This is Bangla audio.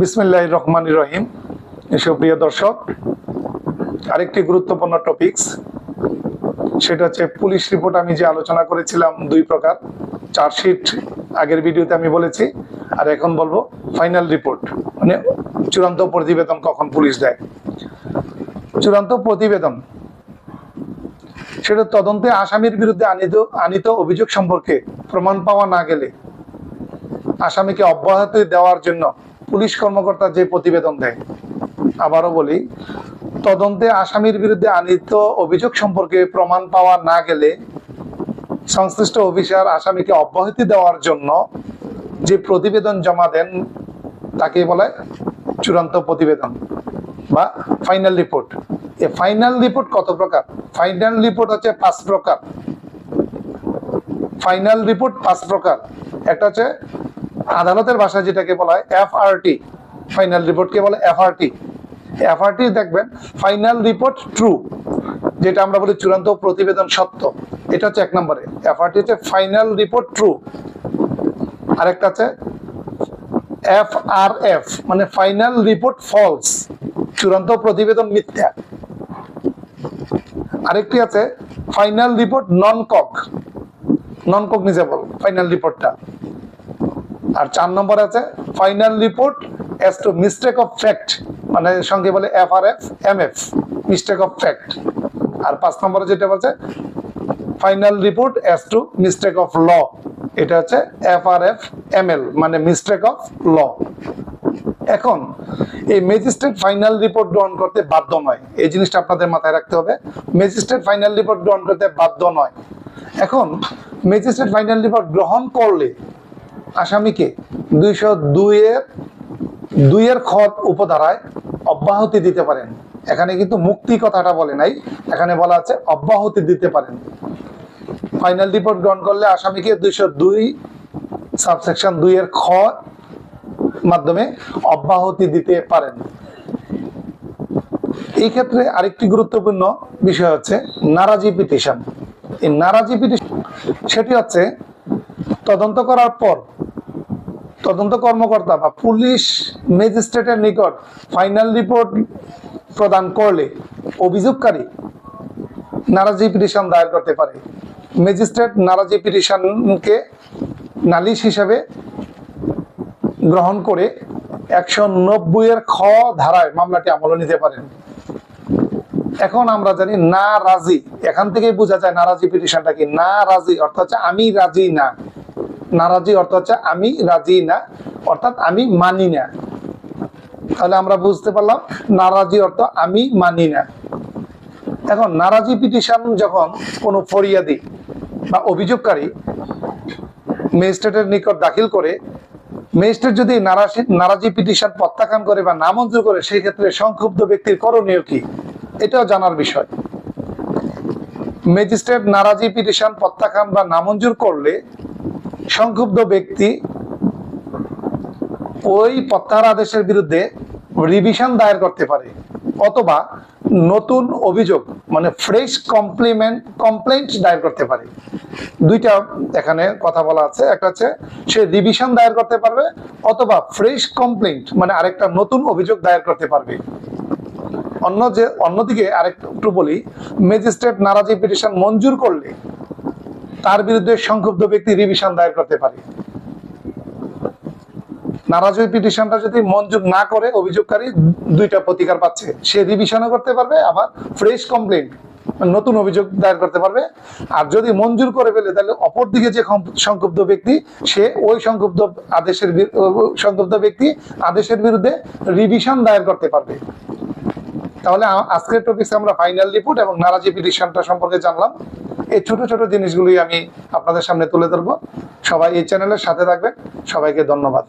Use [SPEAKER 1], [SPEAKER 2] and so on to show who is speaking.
[SPEAKER 1] বিসমিল্লাহ রহমান রহিম। সুপ্রিয় দর্শক, আরেকটি গুরুত্বপূর্ণ টপিকস সেটা হচ্ছে পুলিশ রিপোর্ট আমি যে আলোচনা করেছিলাম, দুই প্রকার। চার্জশিট আগের ভিডিওতে আমি বলেছি, আর এখন বলব ফাইনাল রিপোর্ট মানে চূড়ান্ত প্রতিবেদন কখন পুলিশ দেয়। চূড়ান্ত প্রতিবেদন, সেটা তদন্তে আসামির বিরুদ্ধে আনিত আনিত অভিযোগ সম্পর্কে প্রমাণ পাওয়া না গেলে আসামিকে অব্যাহতি দেওয়ার জন্য পুলিশ কর্মকর্তা যে প্রতিবেদন দেয়, আবারও বলি, তদন্তে আসামির বিরুদ্ধে আনিত অভিযোগ সম্পর্কে প্রমাণ পাওয়া না গেলে সংশ্লিষ্ট অফিসার আসামিকে অব্যাহতি দেওয়ার জন্য যে প্রতিবেদন জমা দেন, তাকে বলে চূড়ান্ত প্রতিবেদন বা ফাইনাল রিপোর্ট এ ফাইনাল রিপোর্ট কত প্রকার? ফাইনাল রিপোর্ট হচ্ছে পাঁচ প্রকার। ফাইনাল রিপোর্ট পাঁচ প্রকার। একটা হচ্ছে আদালতের ভাষায় যেটাকে বলা হয় এফ এফআরটি ফাইনাল রিপোর্টকে বলে এফআরটি এফআরটি দেখবেন ফাইনাল রিপোর্ট ট্রু যেটা আমরা বলি চূড়ান্ত প্রতিবেদন সত্য। এটা হচ্ছে এক নম্বরে। এফ এফআরটি হচ্ছে ফাইনাল রিপোর্ট ট্রু আরেকটা আছে এফ আর এফ মানে ফাইনাল রিপোর্ট ফলস চূড়ান্ত প্রতিবেদন মিথ্যা। আরেকটি আছে final report non cog non cognizable final রিপোর্টটা আর চার নম্বর আছে final report as to mistake of fact মানে সঙ্গে বলে F R F M F mistake of fact আর পাঁচ নম্বরে যেটা বলছে final report as to mistake of law এটা হচ্ছে F R F M L মানে মিস্টেক অফ ল এখন, এই ম্যাজিস্ট্রেট ফাইনাল রিপোর্ট গ্রহণ করতে বাধ্য নয়। এই জিনিসটা আপনাদের মাথায় রাখতে হবে। ম্যাজিস্ট্রেট ফাইনাল রিপোর্ট গ্রহণ করতে বাধ্য নয়। এখন ম্যাজিস্ট্রেট ফাইনাল রিপোর্ট গ্রহণ করলে আসামিকে দুইশো দুইয়ের দুইয়ের খত উপধারায় অব্যাহতি দিতে পারেন। এখানে কিন্তু মুক্তি কথাটা বলে নাই, এখানে বলা আছে অব্যাহতি দিতে পারেন। ফাইনাল রিপোর্ট গ্রহণ করলে আসামিকে দুইশো দুই সাবসেকশন দুইয়ের খ মাধ্যমে অব্যাহতি দিতে পারেন। এই ক্ষেত্রে আরেকটি গুরুত্বপূর্ণ বিষয় হচ্ছে নারাজি পিটিশন। এই নারাজি পিটিশন সেটি হচ্ছে তদন্ত করার পর তদন্ত কর্মকর্তা বা পুলিশ ম্যাজিস্ট্রেটের নিকট ফাইনাল রিপোর্ট প্রদান করলে অভিযোগকারী নারাজি পিটিশন দায়ের করতে পারে। ম্যাজিস্ট্রেট নারাজি পিটিশনকে নালিশ হিসেবে গ্রহণ করে একশো নব্বই এর খ ধারায় মামলাটি আমলে নিতে পারেন। এখন আমরা জানি না রাজি। এখান থেকেই বোঝা যায় নারাজি পিটিশনটা কি না রাজি, অর্থাৎ আমি রাজি না। নারাজি অর্থ হচ্ছে আমি রাজি না, অর্থাৎ আমি মানি না। তাহলে আমরা বুঝতে পারলাম, নারাজি অর্থ আমি মানি না। এখন নারাজি পিটিশন যখন কোনো ফরিয়াদি বা অভিযোগকারী ম্যাজিস্ট্রেটের নিকট দাখিল করে, ম্যাজিস্ট্রেট যদি নারাজি নারাজি পিটিশন প্রত্যাখ্যান করে বা নামঞ্জুর করে সেই ক্ষেত্রে সংক্ষুব্ধ ব্যক্তির করণীয় কি? এটাও জানার বিষয়। ম্যাজিস্ট্রেট নারাজি পিটিশন প্রত্যাখ্যান বা নামঞ্জুর করলে সংক্ষুব্ধ ব্যক্তি ওই প্রত্যাহার আদেশের বিরুদ্ধে রিভিশন দায়ের করতে পারে, অথবা নতুন অভিযোগ মানে ফ্রেশ কমপ্লিমেন্ট কমপ্লেন্ট দায়ের করতে পারে। দুইটা এখানে কথা বলা আছে, একটা হচ্ছে সে রিভিশন দায়ের করতে পারবে, অথবা ফ্রেশ কমপ্লেন্ট মানে আরেকটা নতুন অভিযোগ দায়ের করতে পারবে। অন্য যে, অন্যদিকে আরেকটু বলি ম্যাজিস্ট্রেট নারাজি পিটিশন মঞ্জুর করলে তার বিরুদ্ধে সংক্ষুব্ধ ব্যক্তি রিভিশন দায়ের করতে পারে। নারাজি পিটিশনটা যদি মঞ্জুর না করে, অভিযোগকারী দুইটা প্রতিকার পাচ্ছে। সে রিভিশনও করতে পারবে, আবার ফ্রেশ কমপ্লেন নতুন অভিযোগ দায়ের করতে পারবে। আর যদি মঞ্জুর করে ফেলে, তাহলে অপর দিকে যে সংক্ষুব্ধ ব্যক্তি, সে ওই সংক্ষুব্ধ আদেশের সংক্ষুব্ধ ব্যক্তি আদেশের বিরুদ্ধে রিভিশন দায়ের করতে পারবে। তাহলে আজকের টপিক্স আমরা ফাইনাল রিপোর্ট এবং নারাজি পিটিশনটা সম্পর্কে জানলাম। এই ছোট ছোট জিনিসগুলি আমি আপনাদের সামনে তুলে ধরবো। সবাই এই চ্যানেলের সাথে থাকবেন। সবাইকে ধন্যবাদ।